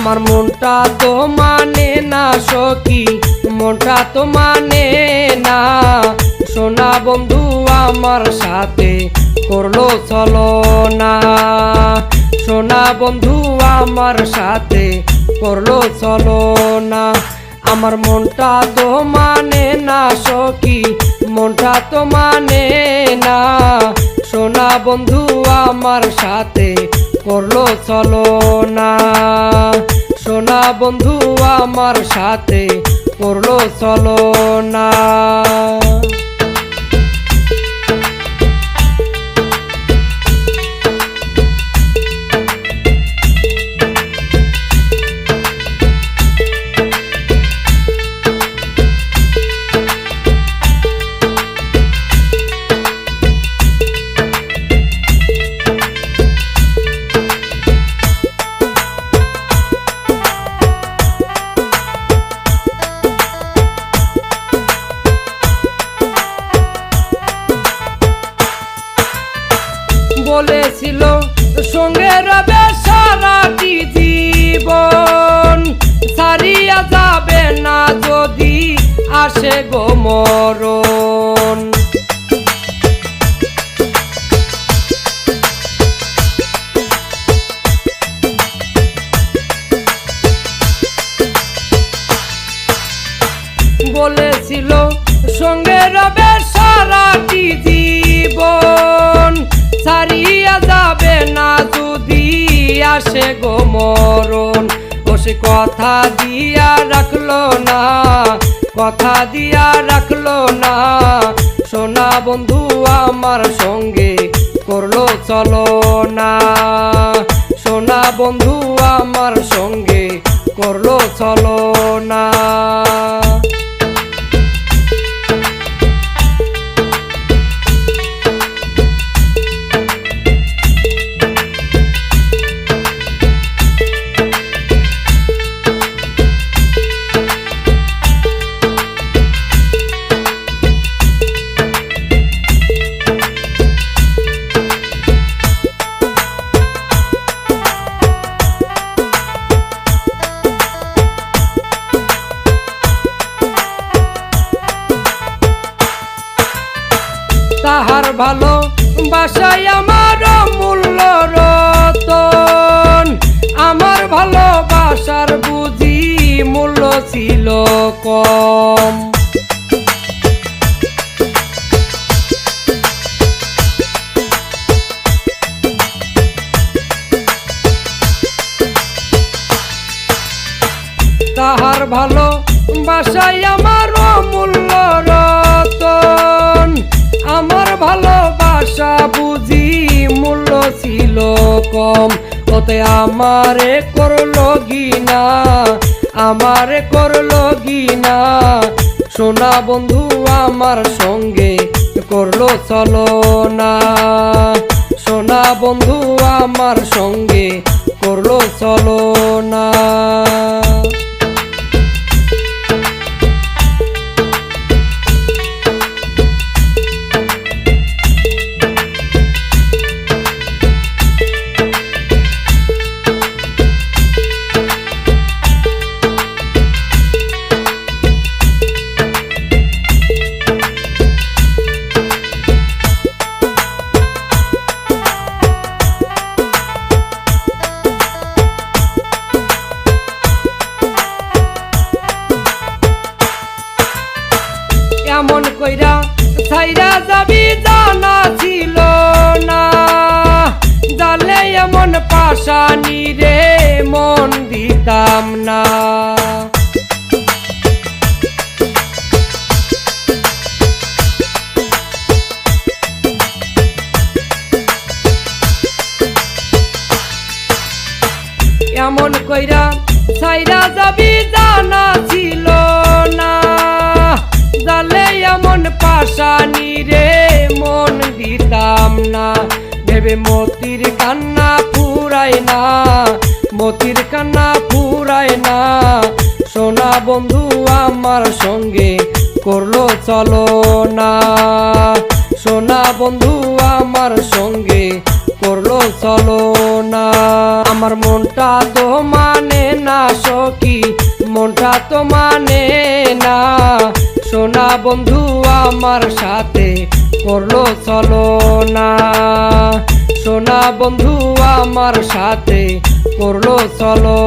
মনটা তো মানে না সখী, মনটা তো মানে না। সোনা বন্ধু আমার সাথে করল চলো না সোনা বন্ধু আমার সাথে করল চলো না আমার মনটা তো মানে না সখী, মনটা তো মানে না। বন্ধু আমার সাথে করল চলো না। সোনা বন্ধু আমার সাথে করল চলো না। বলেছিল সঙ্গে রবে সারাটি জীবন? সারিয়া যাবে না যদি আসে গো মরণ। বলেছিল সঙ্গে রবে সারাটি জীবন? যদি আসে গো মরণ। ও সে কথা দিয়া রাখল না, কথা দিয়া রাখল না। সোনা বন্ধু আমার সঙ্গে করল চলো না। সোনা বন্ধু আমার সঙ্গে করল চলো না। তাহার ভালো বাসায় আমার মূল্য রতন। আমার ভালোবাসার বুঝি মূল্য ছিল কম। তাহার ভালো বাসায় আমার মূল্য ছিল কম ওতে আমারে করল গিনা, আমারে করল গিনা। সোনা বন্ধু আমার সঙ্গে করল চলো না সোনা বন্ধু আমার সঙ্গে করল চলো না এমন কইরা, ছাইরা যাবি জানা ছিল না। জালে এমন পাশানি রে, মন দিতাম না। এমন কইরা, ছাইরা যাবি জানা মতির কান্না ফুরায় না। সোনা বন্ধু আমার সঙ্গে করল চলো না। সোনা বন্ধু আমার সঙ্গে করল চলো না। আমার মনটা তো মানে না সখী, মনটা তো মানে না। সোনা বন্ধু আমার সাথে করল চলো না। সোনা বন্ধু আমার সাথে করল চলো